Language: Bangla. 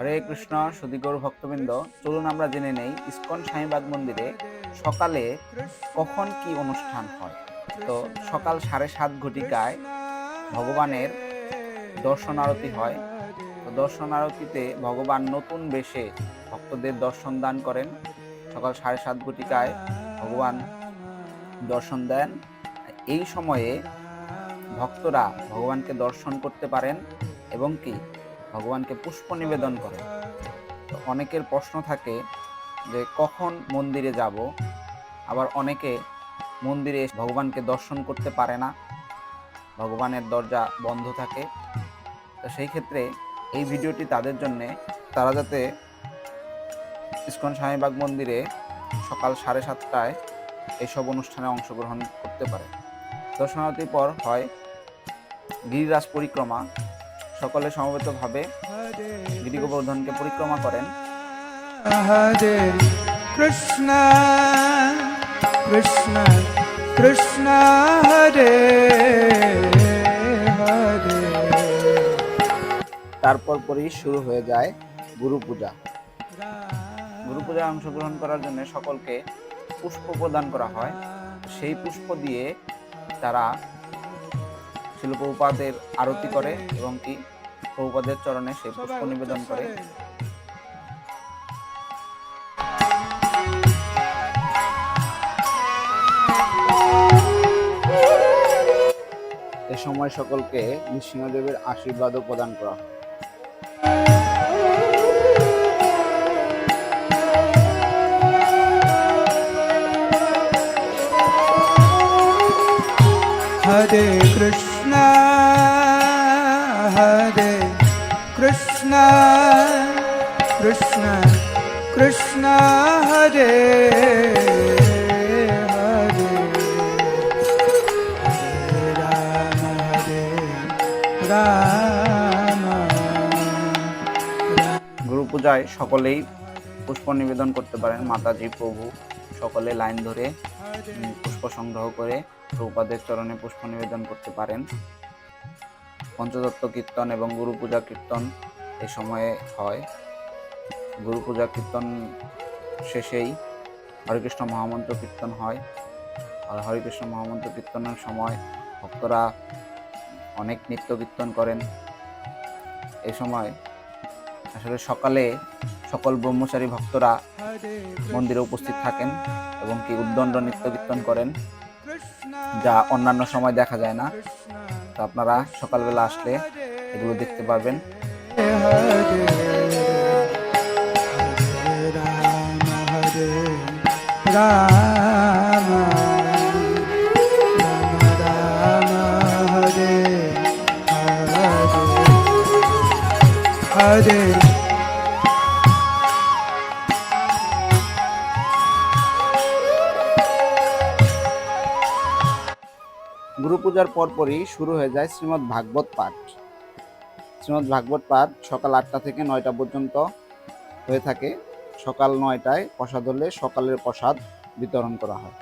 হরে কৃষ্ণ, সুদীগর ভক্তবৃন্দ, চলুন আমরা জেনে নেই ইস্কন স্বামীবাগ মন্দিরে সকালে কখন কি অনুষ্ঠান হয়। তো সকাল সাড়ে সাত ঘটিকায় ভগবানের দর্শন আরতি হয়। তো দর্শন আরতিতে ভগবান নতুন বেশে ভক্তদের দর্শন দান করেন। সকাল সাড়ে সাত ঘটিকায় ভগবান দর্শন দেন। এই সময়ে ভক্তরা ভগবানকে দর্শন করতে পারেন এবং কি ভগবানকে পুষ্প নিবেদন করেন তো অনেকের প্রশ্ন থাকে যে, কখন মন্দিরে যাব? আবার অনেকে মন্দিরে ভগবানকে দর্শন করতে পারে না। ভগবানের দরজা বন্ধ থাকে। তো সেই ক্ষেত্রে এই ভিডিওটি তাদের জন্যে, তারা যাতে ইস্কন স্বামীবাগ মন্দিরে সকাল সাড়ে সাতটায় এইসব অনুষ্ঠানে অংশগ্রহণ করতে পারে। দর্শনার্থীর পর হয় গিরিরাজ পরিক্রমা। সকলে সমবেতভাবে গিরি গোবর্ধনকে পরিক্রমা করেন। Krishna Krishna Hare Hare. তারপর পরই শুরু হয়ে যায় গুরু পূজা গুরু পূজায় অংশগ্রহণ করার জন্য সকলকে পুষ্প প্রদান করা হয়। সেই পুষ্প দিয়ে তারা শিলপ্রপাদের আরতি করে এবং কি প্রভুপাদের চরণে সেই পুষ্প নিবেদন করে। এ সময় সকলকে নৃসিংহদেবের আশীর্বাদও প্রদান করা হয় Hare Krishna, Hare Krishna, Krishna Hare Hare. Hare Rama, Hare Rama. গুরু পূজায় সকলেই পুষ্প নিবেদন করতে পারেন মাতাজি প্রভু সকলে লাইন ধরে পুষ্প সংগ্রহ করে প্রভুপাদের চরণে পুষ্প নিবেদন করতে পারেন পঞ্চদত্ত কীর্তন এবং গুরু পূজা কীর্তন এ সময়ে হয়। গুরু পূজা কীর্তন শেষেই হরেকৃষ্ণ মহামন্ত্র কীর্তন হয়। আর হরেকৃষ্ণ মহামন্ত্র কীর্তনের সময় ভক্তরা অনেক নৃত্য কীর্তন করেন। এ সময় আসলে সকালে সকল ব্রহ্মচারী ভক্তরা মন্দিরে উপস্থিত থাকেন এবং কি উদ্দণ্ড নৃত্য কীর্তন করেন, যা অন্যান্য সময় দেখা যায় না। তো আপনারা সকালবেলা আসলে এগুলো দেখতে Hare, Hare. গুরু পূজার পরপরই শুরু হয়ে যায় শ্রীমদ্ ভাগবত পাঠ। শ্রীমদ্ ভাগবত পাঠ সকাল আটটা থেকে নয়টা পর্যন্ত হয়ে থাকে। সকাল নয়টায় প্রসাদ হলে সকালের প্রসাদ বিতরণ করা হয়।